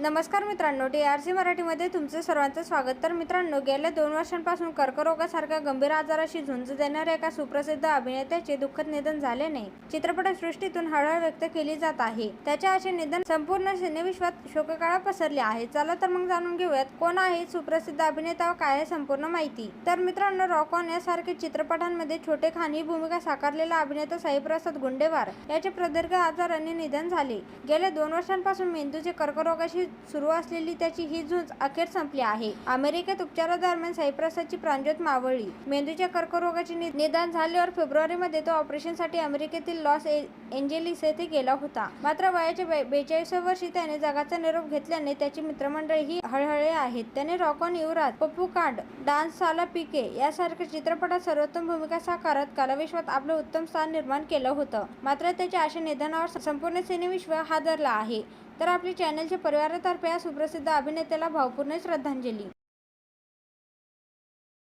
नमस्कार मित्रांनो T R C मराठीमध्ये तुमचं सर्वांचं स्वागत. तर मित्रांनो गेल्या दोन वर्षांपासून कर्करोगासारख्या गंभीर आजाराशी झुंज देणाऱ्या एका सुप्रसिद्ध अभिनेत्याचे दुःखद निधन झाल्याने चित्रपटसृष्टीतून हळहळ व्यक्त केली जात आहे. त्याच्या असे निधन संपूर्ण सिनेविश्वात शोककाळा पसरली आहे. चला तर मग जाणून घेऊयात कोण आहे सुप्रसिद्ध अभिनेता व काय आहे संपूर्ण माहिती. तर मित्रांनो रॉकॉन यासारखे चित्रपटांमध्ये छोटे खानी भूमिका साकारलेला अभिनेता साईप्रसाद गुंडेवार याचे प्रदीर्घ आजाराने निधन झाले. गेल्या दोन वर्षांपासून मेंदूचे कर्करोगाशी सुरू असलेली त्याची ही झुंज अखेर संपली आहे. अमेरिकेत उपचारादरम्यान साईप्रसादची प्राणज्योत मावळली. मेंदूच्या कर्करोगाचे नि- निदान झाल्यावर फेब्रुवारीमध्ये तो ऑपरेशनसाठी अमेरिकेतील लॉस एंजेलिस येथे गेला होता. मात्र वयाच्या बेचाळीसव्या वर्षी त्याने जगाचा निरोप घेतल्याने त्याची मित्रमंडळी ही हळहळे आहेत. त्याने रॉकॉन युवराज पप्पू कांड डान्स साला पिके यासारख्या चित्रपटात सर्वोत्तम भूमिका साकारत कलाविश्वात आपलं उत्तम स्थान निर्माण केलं होतं. मात्र त्याच्या अशा निधनावर संपूर्ण सिनेविश्व हादरला आहे. तर आपली चॅनलच्या परिवारातर्फे या सुप्रसिद्ध अभिनेत्याला भावपूर्ण श्रद्धांजली.